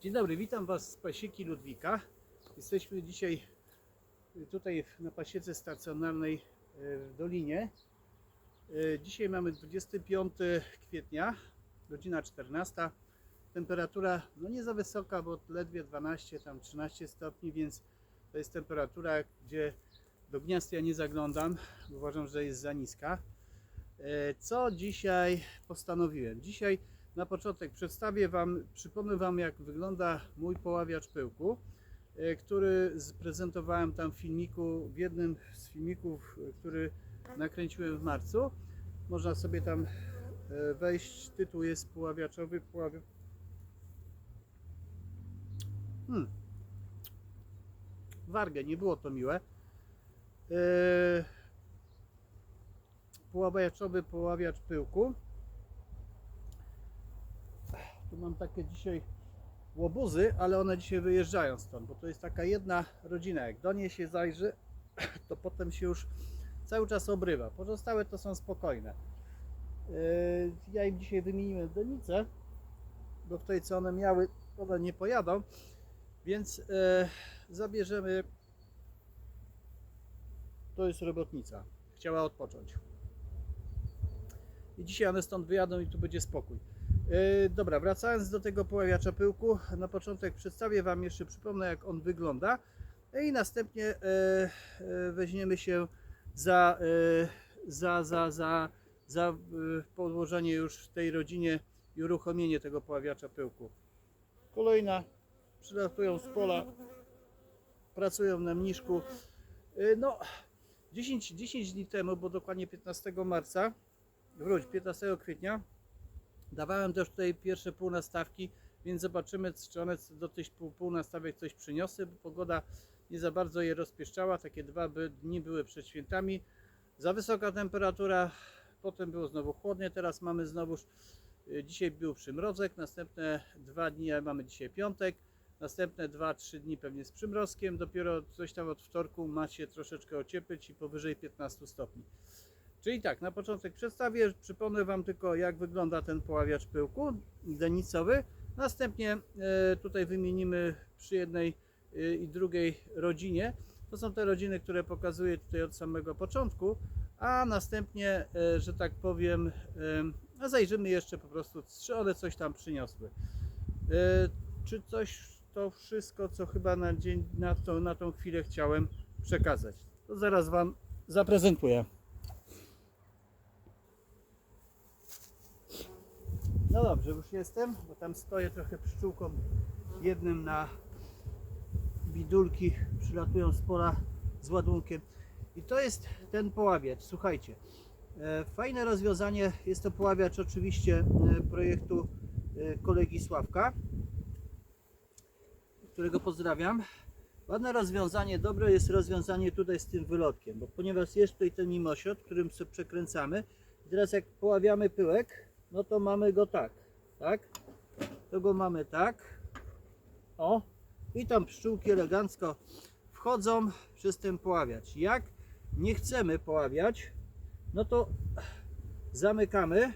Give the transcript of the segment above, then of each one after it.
Dzień dobry, witam Was z pasieki Ludwika. Jesteśmy dzisiaj tutaj na pasiece stacjonarnej e, w Dolinie. E, Dzisiaj mamy 25 kwietnia, godzina 14. Temperatura no nie za wysoka, bo ledwie 12, tam 13 stopni, więc to jest temperatura, gdzie do gniazd ja nie zaglądam, bo uważam, że jest za niska. Co dzisiaj postanowiłem? Dzisiaj na początek przedstawię Wam, przypomnę Wam jak wygląda mój poławiacz pyłku, e, który prezentowałem tam w filmiku, w jednym z filmików, e, który nakręciłem w marcu. Można sobie tam e, wejść, tytuł jest poławiaczowy, poławi... Hmm. Wargę, nie było to miłe. E, Poławiaczowy poławiacz pyłku. Tu mam takie dzisiaj łobuzy, ale one dzisiaj wyjeżdżają stąd, bo to jest taka jedna rodzina. Jak do niej się zajrzy, to potem się już cały czas obrywa. Pozostałe to są spokojne. Yy, Ja im dzisiaj wymieniłem donicę, bo w tej co one miały, one nie pojadą, więc yy, zabierzemy. To jest robotnica. Chciała odpocząć. I dzisiaj one stąd wyjadą i tu będzie spokój. E, Dobra, wracając do tego poławiacza pyłku, na początek przedstawię Wam jeszcze, przypomnę jak on wygląda i następnie e, e, weźmiemy się za, e, za, za, za, za e, podłożenie już w tej rodzinie i uruchomienie tego poławiacza pyłku. Kolejna, przylatują z pola, pracują na mniszku. E, No, 10, 10 dni temu, bo dokładnie 15 marca, wróć, 15 kwietnia, Dawałem też tutaj pierwsze półnastawki, więc zobaczymy, czy one do tych pół, półnastawek coś przyniosły, bo pogoda nie za bardzo je rozpieszczała. Takie dwa dni były przed świętami. Za wysoka temperatura, potem było znowu chłodnie, teraz mamy znowuż, y, dzisiaj był przymrozek, następne dwa dni, mamy dzisiaj piątek, następne dwa, trzy dni pewnie z przymrozkiem, dopiero coś tam od wtorku ma się troszeczkę ocieplić i powyżej 15 stopni. Czyli tak, na początek przedstawię, przypomnę Wam tylko jak wygląda ten poławiacz pyłku denicowy. Następnie e, tutaj wymienimy przy jednej e, i drugiej rodzinie. To są te rodziny, które pokazuję tutaj od samego początku, a następnie, e, że tak powiem, zajrzymy jeszcze po prostu, czy one coś tam przyniosły. Czy coś to wszystko, co chyba na, dzień, na, tą, na tą chwilę chciałem przekazać. To zaraz Wam zaprezentuję. No dobrze, już jestem, bo tam stoję trochę pszczółką jednym na bidulki, przylatują z pola z ładunkiem. I to jest ten poławiacz, słuchajcie. e, Fajne rozwiązanie, jest to poławiacz oczywiście e, projektu e, kolegi Sławka, którego pozdrawiam. Ładne rozwiązanie, dobre jest rozwiązanie tutaj z tym wylotkiem, bo ponieważ jest tutaj ten mimosiod, którym sobie przekręcamy, teraz jak poławiamy pyłek, no to mamy go tak, tak? To go mamy tak. O, i tam pszczółki elegancko wchodzą przez ten poławiacz. Jak nie chcemy poławiać, no to zamykamy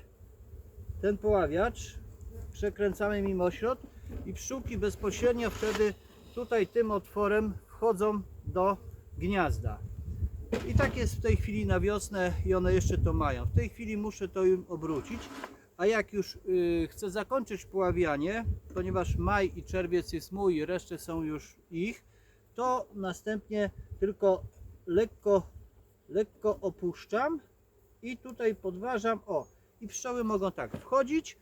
ten poławiacz, przekręcamy mimośrod i pszczółki bezpośrednio wtedy tutaj tym otworem wchodzą do gniazda. I tak jest w tej chwili na wiosnę i one jeszcze to mają. W tej chwili muszę to im obrócić. A jak już y, chcę zakończyć poławianie, ponieważ maj i czerwiec jest mój, resztę są już ich, to następnie tylko lekko, lekko opuszczam i tutaj podważam. O, i pszczoły mogą tak wchodzić,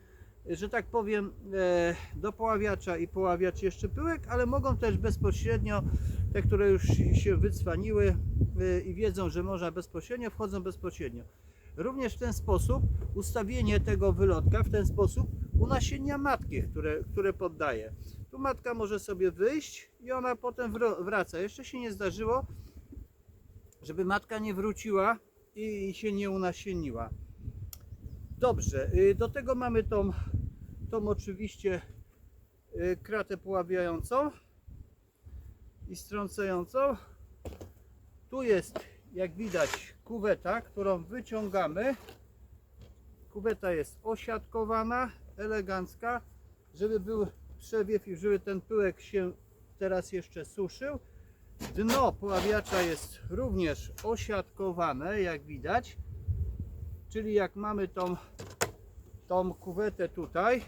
że tak powiem, e, do poławiacza i poławiać jeszcze pyłek, ale mogą też bezpośrednio, te, które już się wycwaniły e, i wiedzą, że można bezpośrednio, wchodzą bezpośrednio. Również w ten sposób ustawienie tego wylotka w ten sposób unasienia matki, które, które poddaje. Tu matka może sobie wyjść i ona potem wraca. Jeszcze się nie zdarzyło, żeby matka nie wróciła i się nie unasieniła. Dobrze, y, do tego mamy tą, tą oczywiście y, kratę poławiającą i strącającą. Tu jest, jak widać, kuweta, którą wyciągamy. Kuweta jest osiadkowana, elegancka, żeby był trzewiew i żeby ten pyłek się teraz jeszcze suszył. Dno poławiacza jest również osiadkowane, jak widać. Czyli jak mamy tą, tą kuwetę tutaj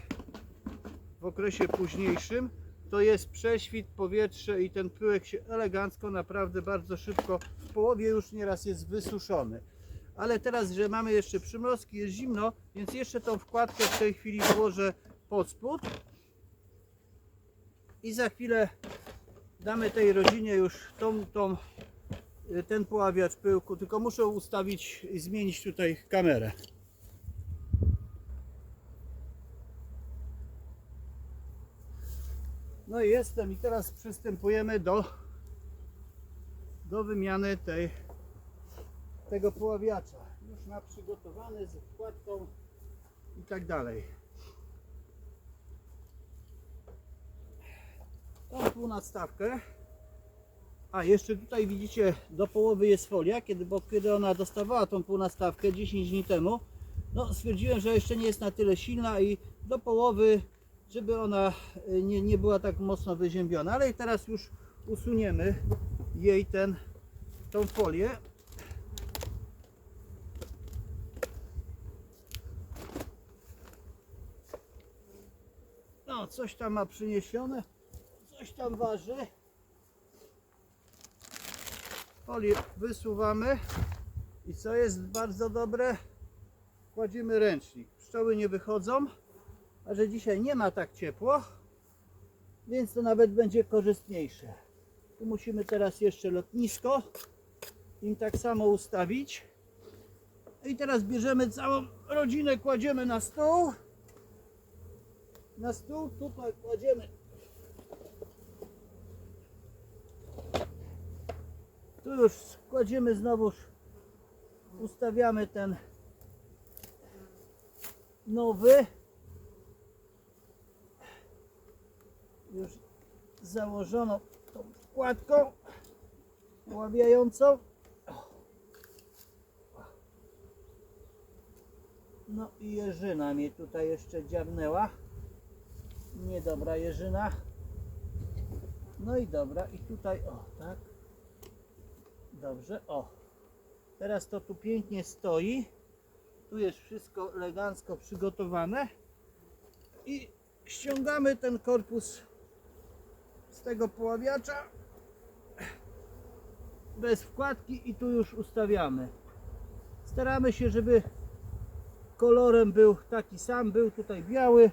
w okresie późniejszym, to jest prześwit, powietrze i ten pyłek się elegancko, naprawdę bardzo szybko, połowie już nieraz jest wysuszony. Ale teraz, że mamy jeszcze przymrozki, jest zimno, więc jeszcze tą wkładkę w tej chwili włożę pod spód. I za chwilę damy tej rodzinie już tą, tą, y, ten poławiacz pyłku, tylko muszę ustawić i zmienić tutaj kamerę. No i jestem i teraz przystępujemy do, do wymiany tej, tego poławiacza. Już ma przygotowany ze wkładką i tak dalej. Tą półnadstawkę. A jeszcze tutaj widzicie do połowy jest folia, kiedy, bo kiedy ona dostawała tą półnastawkę 10 dni temu, no stwierdziłem, że jeszcze nie jest na tyle silna i do połowy, żeby ona y, nie, nie była tak mocno wyziębiona, ale teraz już usuniemy jej ten, tą folię. No, coś tam ma przyniesione, coś tam waży. Folię wysuwamy i co jest bardzo dobre, kładziemy ręcznik. Pszczoły nie wychodzą, a że dzisiaj nie ma tak ciepło, więc to nawet będzie korzystniejsze. Tu musimy teraz jeszcze lotnisko im tak samo ustawić. I teraz bierzemy całą rodzinę, kładziemy na stół. Na stół tutaj kładziemy Tu już kładziemy znowuż, ustawiamy ten nowy. Już założoną wkładką ławiającą. No i jeżyna mnie tutaj jeszcze dziabnęła. Niedobra jeżyna. No i dobra, i tutaj, o tak. Dobrze, o. Teraz to tu pięknie stoi. Tu jest wszystko elegancko przygotowane. I ściągamy ten korpus z tego poławiacza bez wkładki i tu już ustawiamy. Staramy się, żeby kolorem był taki sam, był tutaj biały,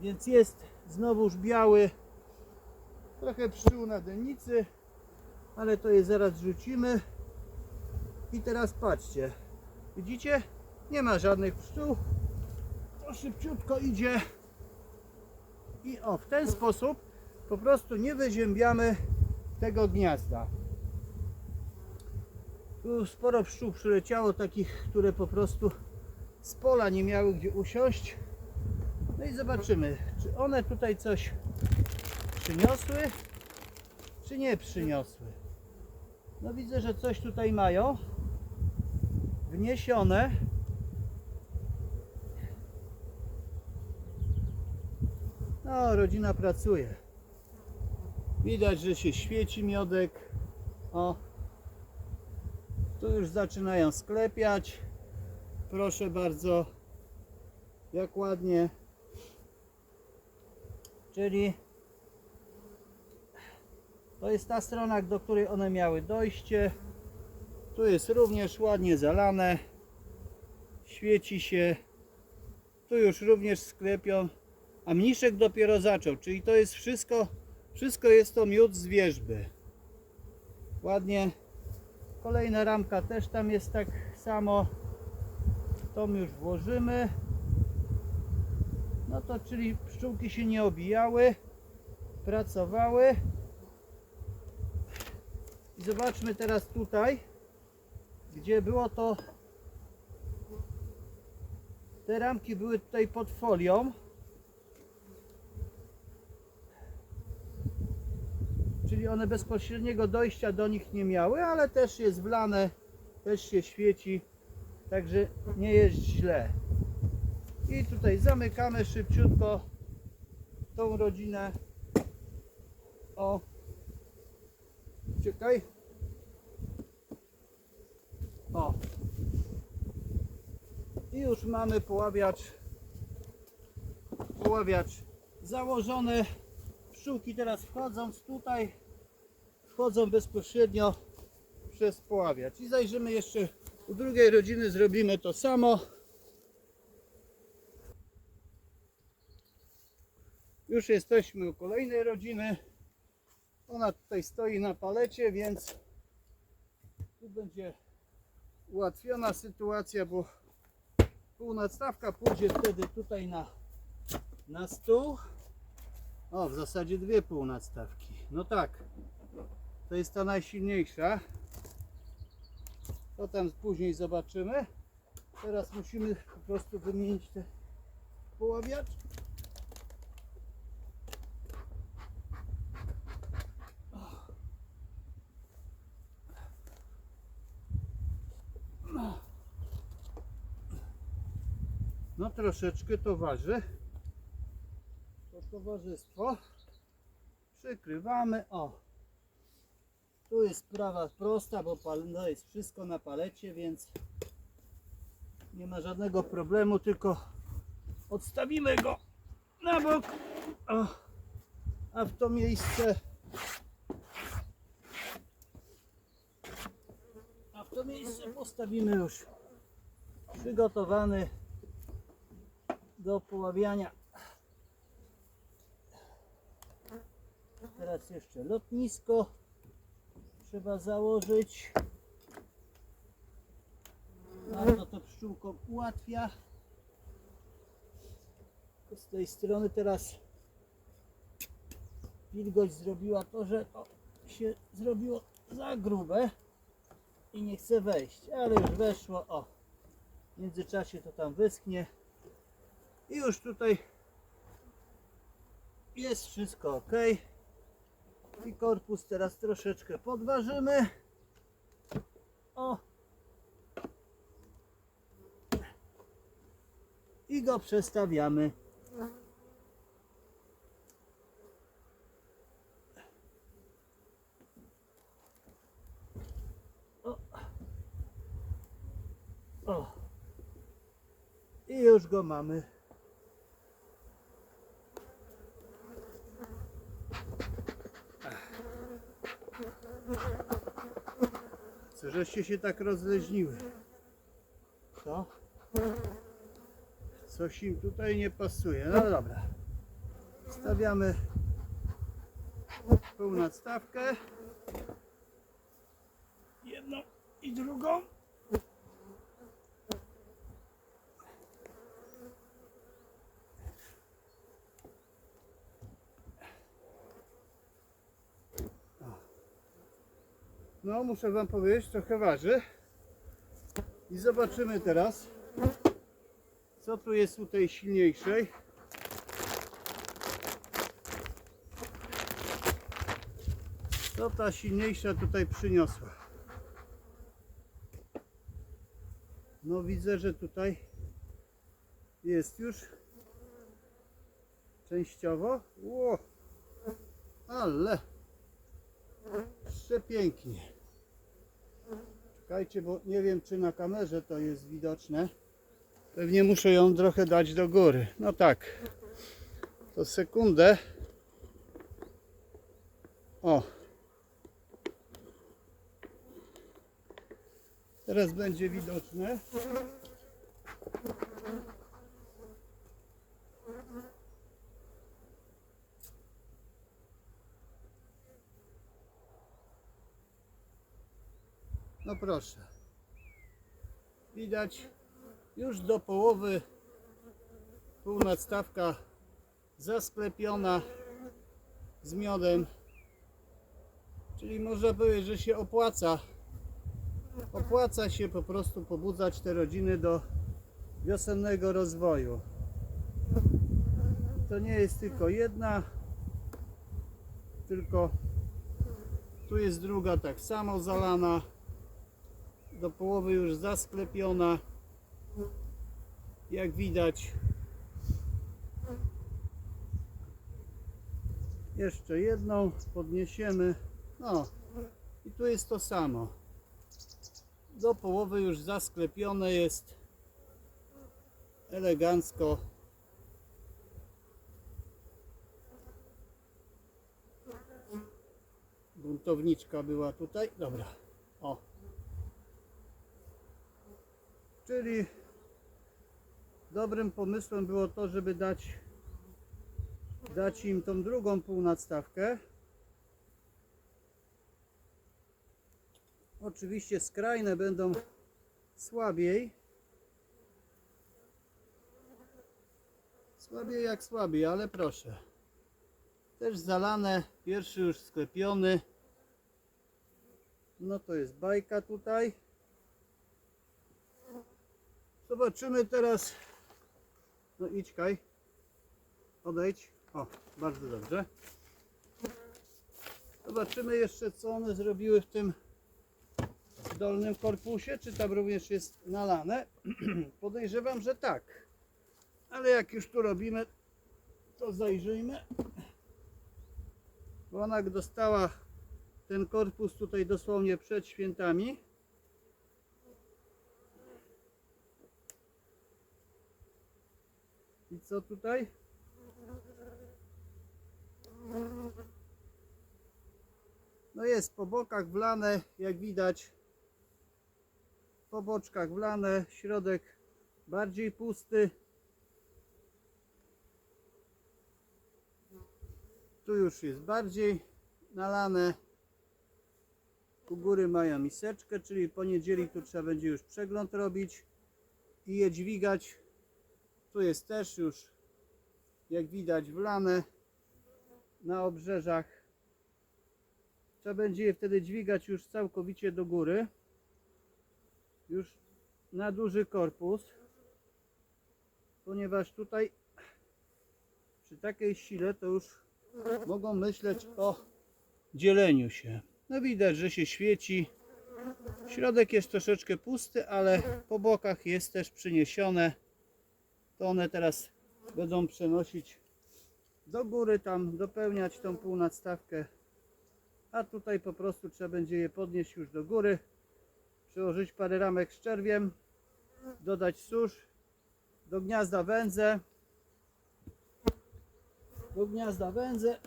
więc jest znowuż biały. Trochę pszczół na dennicy, ale to je zaraz rzucimy. I teraz patrzcie, widzicie? Nie ma żadnych pszczół. To szybciutko idzie. I o, w ten sposób po prostu nie wyziębiamy tego gniazda. Tu sporo pszczół przyleciało, takich, które po prostu z pola nie miały gdzie usiąść. No i zobaczymy, czy one tutaj coś przyniosły, czy nie przyniosły. No widzę, że coś tutaj mają wniesione. No, rodzina pracuje. Widać, że się świeci miodek. O, tu już zaczynają sklepiać. Proszę bardzo, jak ładnie. Czyli to jest ta strona, do której one miały dojście. Tu jest również ładnie zalane. Świeci się. Tu już również sklepią. A mniszek dopiero zaczął, czyli to jest wszystko, wszystko jest to miód z wierzby. Ładnie. Kolejna ramka też tam jest tak samo. Tą już włożymy. No to czyli pszczółki się nie obijały, pracowały. I zobaczmy teraz tutaj, gdzie było to. Te ramki były tutaj pod folią. Czyli one bezpośredniego dojścia do nich nie miały, ale też jest wlane, też się świeci, także nie jest źle. I tutaj zamykamy szybciutko tą rodzinę. O. Czekaj. O. I już mamy poławiacz. Poławiacz założony. Pszczółki teraz wchodząc tutaj, wchodzą bezpośrednio przez poławiacz. I zajrzymy jeszcze u drugiej rodziny, zrobimy to samo. Już jesteśmy u kolejnej rodziny. Ona tutaj stoi na palecie, więc tu będzie ułatwiona sytuacja, bo półnadstawka pójdzie wtedy tutaj na, na stół. O, w zasadzie dwie półnadstawki. No tak, to jest ta najsilniejsza. To tam później zobaczymy. Teraz musimy po prostu wymienić te poławiacz. No troszeczkę to waży. To towarzystwo. Przykrywamy. O. Tu jest sprawa prosta, bo no jest wszystko na palecie, więc nie ma żadnego problemu, tylko odstawimy go na bok. A w to miejsce a w to miejsce postawimy już przygotowany do poławiania. Teraz jeszcze lotnisko trzeba założyć. Bardzo to pszczółkom ułatwia. Z tej strony teraz wilgoć zrobiła to, że to się zrobiło za grube i nie chce wejść, ale już weszło. O, w międzyczasie to tam wyschnie. I już tutaj jest wszystko ok. I korpus teraz troszeczkę podważymy. O. I go przestawiamy. O. O. I już go mamy. Żeście się tak rozleźniły? Co? Coś im tutaj nie pasuje. No dobra. Stawiamy półnadstawkę. Jedną i drugą. No, muszę Wam powiedzieć, trochę waży. I zobaczymy teraz, co tu jest u tej silniejszej. Co ta silniejsza tutaj przyniosła? No widzę, że tutaj jest już częściowo. Ło, ale przepięknie. Czekajcie, bo nie wiem czy na kamerze to jest widoczne. Pewnie muszę ją trochę dać do góry. No tak. To sekundę. O. Teraz będzie widoczne. No proszę. Widać już do połowy półnadstawka zasklepiona z miodem. Czyli można powiedzieć, że się opłaca. Opłaca się po prostu pobudzać te rodziny do wiosennego rozwoju. To nie jest tylko jedna, tylko tu jest druga tak samo zalana do połowy już zasklepiona. Jak widać. Jeszcze jedną podniesiemy. No i tu jest to samo. Do połowy już zasklepione jest elegancko. Buntowniczka była tutaj. Dobra. O. Czyli dobrym pomysłem było to, żeby dać dać im tą drugą półnadstawkę. Oczywiście skrajne będą słabiej. Słabiej jak słabiej, ale proszę. Też zalane, pierwszy już sklepiony. No to jest bajka tutaj. Zobaczymy teraz. No idź Kaj. Odejdź. O, bardzo dobrze. Zobaczymy jeszcze co one zrobiły w tym dolnym korpusie, czy tam również jest nalane. Podejrzewam, że tak. Ale jak już tu robimy, to zajrzyjmy. Bo ona dostała ten korpus tutaj dosłownie przed świętami. I co tutaj? No jest po bokach wlane, jak widać. Po boczkach wlane, środek bardziej pusty. Tu już jest bardziej nalane. U góry mają miseczkę, czyli po niedzieli tu trzeba będzie już przegląd robić i je dźwigać. Tu jest też już, jak widać, wlane na obrzeżach. Trzeba będzie je wtedy dźwigać już całkowicie do góry. Już na duży korpus. Ponieważ tutaj przy takiej sile to już mogą myśleć o dzieleniu się. No widać, że się świeci. Środek jest troszeczkę pusty, ale po bokach jest też przyniesione. To one teraz będą przenosić do góry, tam dopełniać tą półnadstawkę. A tutaj po prostu trzeba będzie je podnieść już do góry. Przyłożyć parę ramek z czerwiem. Dodać susz. Do gniazda wędzę. Do gniazda wędzę.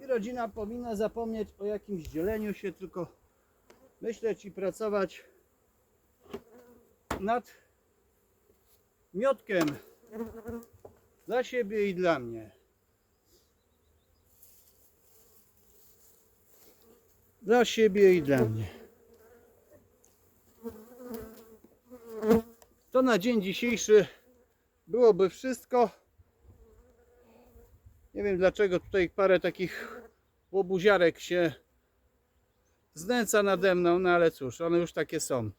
I rodzina powinna zapomnieć o jakimś dzieleniu się, tylko myśleć i pracować nad miotkiem dla siebie i dla mnie. Dla siebie i dla mnie. To na dzień dzisiejszy byłoby wszystko. Nie wiem dlaczego tutaj parę takich łobuziarek się znęca nade mną, no ale cóż, one już takie są.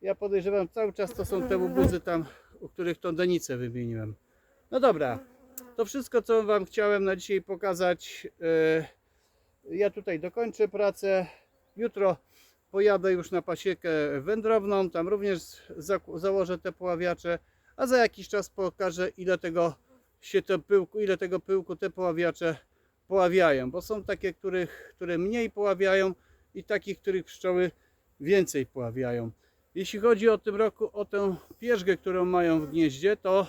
Ja podejrzewam cały czas to są te łobuzy tam, u których tą denicę wymieniłem. No dobra, to wszystko co Wam chciałem na dzisiaj pokazać. Yy, Ja tutaj dokończę pracę. Jutro pojadę już na pasiekę wędrowną, tam również założę te poławiacze, a za jakiś czas pokażę ile tego się to pyłku, ile tego pyłku te poławiacze poławiają, bo są takie, których, które mniej poławiają i takich, których pszczoły więcej poławiają. Jeśli chodzi o tym roku, o tę pierzgę, którą mają w gnieździe, to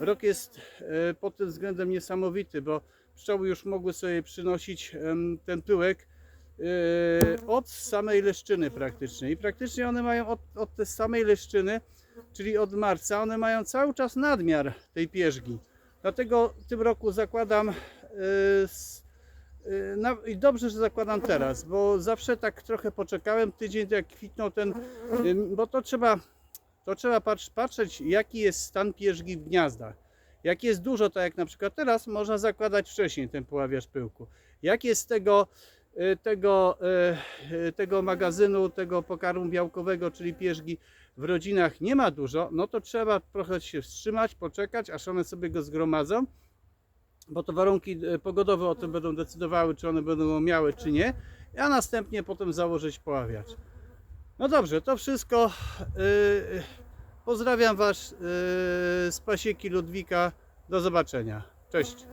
rok jest e, pod tym względem niesamowity, bo pszczoły już mogły sobie przynosić ten pyłek e, od samej leszczyny praktycznie. I praktycznie one mają od, od tej samej leszczyny, czyli od marca, one mają cały czas nadmiar tej pierzgi. Dlatego w tym roku zakładam e, i dobrze, że zakładam teraz, bo zawsze tak trochę poczekałem tydzień, jak kwitnął ten, ym, bo to trzeba, to trzeba patrz, patrzeć, jaki jest stan pierzgi w gniazdach. Jak jest dużo, tak jak na przykład teraz, można zakładać wcześniej ten poławiacz pyłku. Jak jest tego, y, tego, y, y, tego magazynu, tego pokarmu białkowego, czyli pierzgi w rodzinach nie ma dużo, no to trzeba trochę się wstrzymać, poczekać, aż one sobie go zgromadzą, bo to warunki y, pogodowe o tym będą decydowały, czy one będą miały, czy nie, a następnie potem założyć poławiacz. No dobrze, to wszystko. Yy, pozdrawiam Was yy, z pasieki Ludwika. Do zobaczenia. Cześć.